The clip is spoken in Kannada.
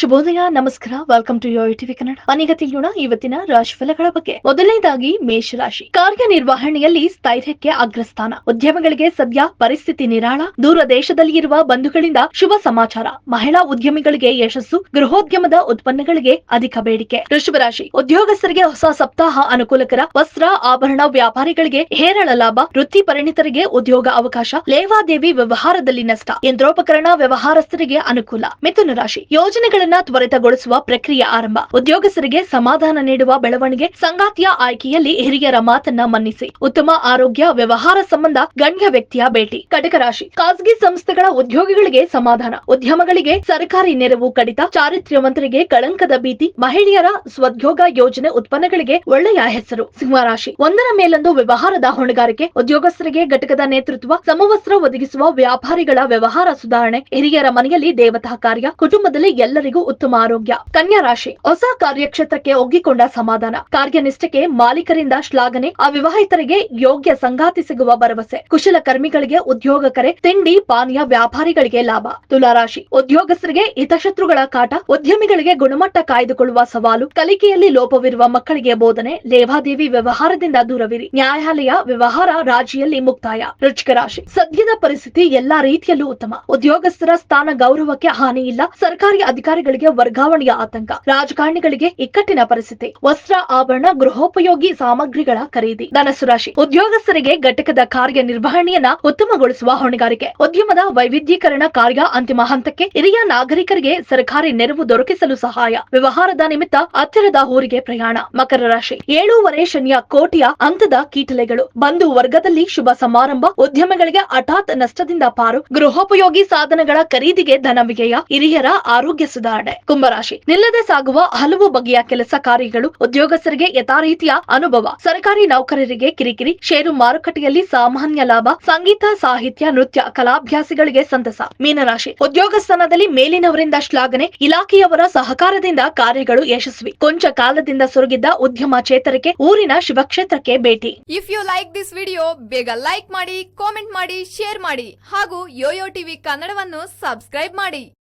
ಶುಭೋದಯ, ನಮಸ್ಕಾರ welcome to your TV Kannada ಅನೇಕ ತಿಳಿಯೋಣ ಇವತ್ತಿನ ರಾಶಿಫಲಗಳ ಬಗ್ಗೆ. ಮೊದಲನೇದಾಗಿ ಮೇಷರಾಶಿ. ಕಾರ್ಯನಿರ್ವಹಣೆಯಲ್ಲಿ ಸ್ಥೈರ್ಯಕ್ಕೆ ಅಗ್ರಸ್ಥಾನ. ಉದ್ಯಮಗಳಿಗೆ ಸದ್ಯ ಪರಿಸ್ಥಿತಿ ನಿರಾಳ. ದೂರ ದೇಶದಲ್ಲಿ ಇರುವ ಬಂಧುಗಳಿಂದ ಶುಭ ಸಮಾಚಾರ. ಮಹಿಳಾ ಉದ್ಯಮಿಗಳಿಗೆ ಯಶಸ್ಸು. ಗೃಹೋದ್ಯಮದ ಉತ್ಪನ್ನಗಳಿಗೆ ಅಧಿಕ ಬೇಡಿಕೆ. ವೃಷಭರಾಶಿ ಉದ್ಯೋಗಸ್ಥರಿಗೆ ಹೊಸ ಸಪ್ತಾಹ ಅನುಕೂಲಕರ. ವಸ್ತ್ರ, ಆಭರಣ, ವ್ಯಾಪಾರಿಗಳಿಗೆ ಹೇರಳ ಲಾಭ. ವೃತ್ತಿ ಪರಿಣಿತರಿಗೆ ಉದ್ಯೋಗ ಅವಕಾಶ. ಲೇವಾದೇವಿ ವ್ಯವಹಾರದಲ್ಲಿ ನಷ್ಟ. ಯಂತ್ರೋಪಕರಣ ವ್ಯವಹಾರಸ್ಥರಿಗೆ ಅನುಕೂಲ. ಮಿಥುನ ರಾಶಿ. ಯೋಜನೆಗಳನ್ನ ತ್ವರಿತಗೊಳಿಸುವ ಪ್ರಕ್ರಿಯೆ ಆರಂಭ. ಉದ್ಯೋಗಸ್ಥರಿಗೆ ಸಮಾಧಾನ ನೀಡುವ ಬೆಳವಣಿಗೆ ಸಂಗಾತಿಯ ಆಯ್ಕೆಯಲ್ಲಿ ಹಿರಿಯರ ಮಾತನ್ನ ಮನ್ನಿಸಿ. ಉತ್ತಮ ಆರೋಗ್ಯ, ವ್ಯವಹಾರ ಸಂಬಂಧ, ಗಣ್ಯ ವ್ಯಕ್ತಿಯ ಭೇಟಿ. ಕಟಕ ರಾಶಿ. ಖಾಸಗಿ ಸಂಸ್ಥೆಗಳ ಉದ್ಯೋಗಿಗಳಿಗೆ ಸಮಾಧಾನ. ಉದ್ಯಮಗಳಿಗೆ ಸರ್ಕಾರಿ ನೆರವು ಕಡಿತ. ಚಾರಿತ್ರ್ಯವಂತರಿಗೆ ಕಳಂಕದ ಭೀತಿ. ಮಹಿಳೆಯರ ಸ್ವದ್ಯೋಗ ಯೋಜನೆ ಉತ್ಪನ್ನಗಳಿಗೆ ಒಳ್ಳೆಯ ಹೆಸರು. ಸಿಂಹರಾಶಿ ಒಂದರ ಮೇಲೊಂದು ವ್ಯವಹಾರದ ಹೊಣೆಗಾರಿಕೆ. ಉದ್ಯೋಗಸ್ಥರಿಗೆ ಘಟಕದ ನೇತೃತ್ವ, ಸಮವಸ್ತ್ರ ಒದಗಿಸುವ ವ್ಯಾಪಾರಿಗಳ ವ್ಯವಹಾರ ಸುಧಾರಣೆ. ಹಿರಿಯರ ಮನೆಯಲ್ಲಿ ದೇವತಾ ಕಾರ್ಯ. ಕುಟುಂಬದಲ್ಲಿ ಎಲ್ಲರಿಗೂ ಉತ್ತಮ ಆರೋಗ್ಯ. ಕನ್ಯಾ ರಾಶಿ. ಹೊಸ ಕಾರ್ಯಕ್ಷೇತ್ರಕ್ಕೆ ಒಗ್ಗಿಕೊಂಡ ಸಮಾಧಾನ. ಕಾರ್ಯನಿಷ್ಠಕ್ಕೆ ಮಾಲೀಕರಿಂದ ಶ್ಲಾಘನೆ. ಅವಿವಾಹಿತರಿಗೆ ಯೋಗ್ಯ ಸಂಗಾತಿ ಸಿಗುವ ಭರವಸೆ. ಕುಶಲಕರ್ಮಿಗಳಿಗೆ ಉದ್ಯೋಗ ಕರೆ. ತಿಂಡಿ, ಪಾನೀಯ, ವ್ಯಾಪಾರಿಗಳಿಗೆ ಲಾಭ. ತುಲಾರಾಶಿ ಉದ್ಯೋಗಸ್ಥರಿಗೆ ಹಿತಶತ್ರುಗಳ ಕಾಟ. ಉದ್ಯಮಿಗಳಿಗೆ ಗುಣಮಟ್ಟ ಕಾಯ್ದುಕೊಳ್ಳುವ ಸವಾಲು. ಕಲಿಕೆಯಲ್ಲಿ ಲೋಪವಿರುವ ಮಕ್ಕಳಿಗೆ ಬೋಧನೆ. ಲೇವಾದೇವಿ ವ್ಯವಹಾರದಿಂದ ದೂರವಿರಿ. ನ್ಯಾಯಾಲಯ ವ್ಯವಹಾರ ರಾಜಿಯಲ್ಲಿ ಮುಕ್ತಾಯ. ರುಚಿಕ ರಾಶಿ. ಸದ್ಯದ ಪರಿಸ್ಥಿತಿ ಎಲ್ಲಾ ರೀತಿಯಲ್ಲೂ ಉತ್ತಮ. ಉದ್ಯೋಗಸ್ಥರ ಸ್ಥಾನ ಗೌರವಕ್ಕೆ ಹಾನಿ ಇಲ್ಲ ಸರ್ಕಾರಿ ಅಧಿಕಾರಿಗಳಿಗೆ ವರ್ಗಾವಣೆಯ ಆತಂಕ. ರಾಜಕಾರಣಿಗಳಿಗೆ ಇಕ್ಕಟ್ಟಿನ ಪರಿಸ್ಥಿತಿ. ವಸ್ತ್ರ ಆಭರಣ, ಗೃಹೋಪಯೋಗಿ ಸಾಮಗ್ರಿಗಳ ಖರೀದಿ. ಧನಸು ರಾಶಿ. ಉದ್ಯೋಗಸ್ಥರಿಗೆ ಘಟಕದ ಕಾರ್ಯ ನಿರ್ವಹಣೆಯನ್ನ ಉತ್ತಮಗೊಳಿಸುವ ಹೊಣೆಗಾರಿಕೆ. ಉದ್ಯಮದ ವೈವಿಧ್ಯೀಕರಣ ಕಾರ್ಯ ಅಂತಿಮ ಹಂತಕ್ಕೆ ಹಿರಿಯ ನಾಗರಿಕರಿಗೆ ಸರ್ಕಾರಿ ನೆರವು ದೊರಕಿಸಲು ಸಹಾಯ. ವ್ಯವಹಾರದ ನಿಮಿತ್ತ ಹತ್ತಿರದ ಊರಿಗೆ ಪ್ರಯಾಣ. ಮಕರ ರಾಶಿ. ಏಳೂವರೆ ಶನಿಯ ಕೋಟಿಯ ಹಂತದ ಕೀಟಲೆಗಳು. ಬಂಧು ವರ್ಗದಲ್ಲಿ ಶುಭ ಸಮಾರಂಭ. ಉದ್ಯಮಗಳಿಗೆ ಹಠಾತ್ ನಷ್ಟದಿಂದ ಪಾರು. ಗೃಹೋಪಯೋಗಿ ಸಾಧನಗಳ ಖರೀದಿಗೆ ಧನ ವ್ಯಯ ಹಿರಿಯರ ಆರೋಗ್ಯ ಸುಧಾರಣೆ. ಕುಂಭರಾಶಿ. ನಿಲ್ಲದೆ ಸಾಗುವ ಹಲವು ಬಗೆಯ ಕೆಲಸ ಕಾರ್ಯಗಳು ಉದ್ಯೋಗಸ್ಥರಿಗೆ ಯಥಾರೀತಿಯ ಅನುಭವ. ಸರ್ಕಾರಿ ನೌಕರರಿಗೆ ಕಿರಿಕಿರಿ, ಷೇರು ಮಾರುಕಟ್ಟೆಯಲ್ಲಿ ಸಾಮಾನ್ಯ ಲಾಭ, ಸಂಗೀತ, ಸಾಹಿತ್ಯ, ನೃತ್ಯ, ಕಲಾಭ್ಯಾಸಿಗಳಿಗೆ ಸಂತಸ. ಮೀನರಾಶಿ. ಉದ್ಯೋಗ ಸ್ಥಾನದಲ್ಲಿ ಮೇಲಿನವರಿಂದ ಶ್ಲಾಘನೆ, ಇಲಾಖೆಯವರ ಸಹಕಾರದಿಂದ ಕಾರ್ಯಗಳು ಯಶಸ್ವಿ. ಕೊಂಚ ಕಾಲದಿಂದ ಸೊರಗಿದ್ದ ಉದ್ಯಮ ಚೇತರಿಕೆ, ಊರಿನ ಶಿವಕ್ಷೇತ್ರಕ್ಕೆ ಭೇಟಿ. If you like this video ಬೇಗ ಲೈಕ್ ಮಾಡಿ ಕಾಮೆಂಟ್ ಮಾಡಿ ಶೇರ್ ಮಾಡಿ ಹಾಗೂ ಯೋಯೋ ಟಿವಿ ಕನ್ನಡವನ್ನು ಸಬ್ಸ್ಕ್ರೈಬ್ ಮಾಡಿ.